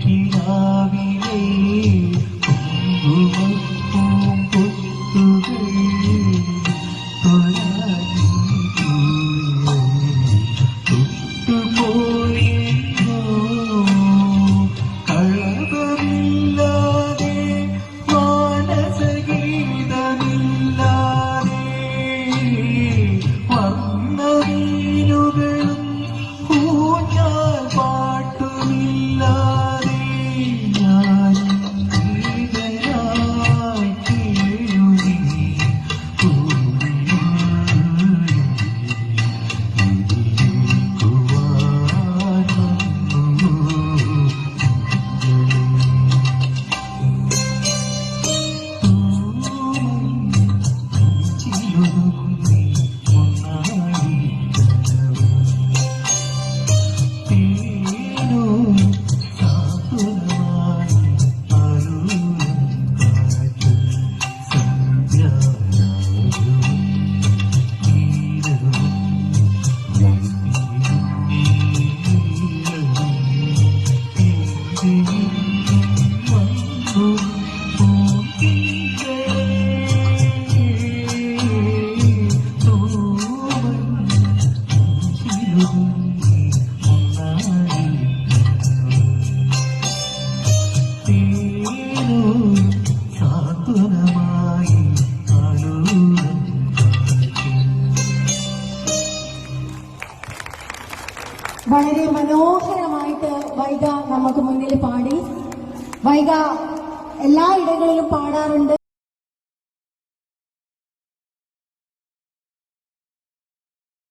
കിടാവിലേ വളരെ മനോഹരമായിട്ട് വൈഗ നമുക്ക് മുന്നിൽ പാടി. വൈഗ എല്ലാ ഇടങ്ങളിലും പാടാറുണ്ട്.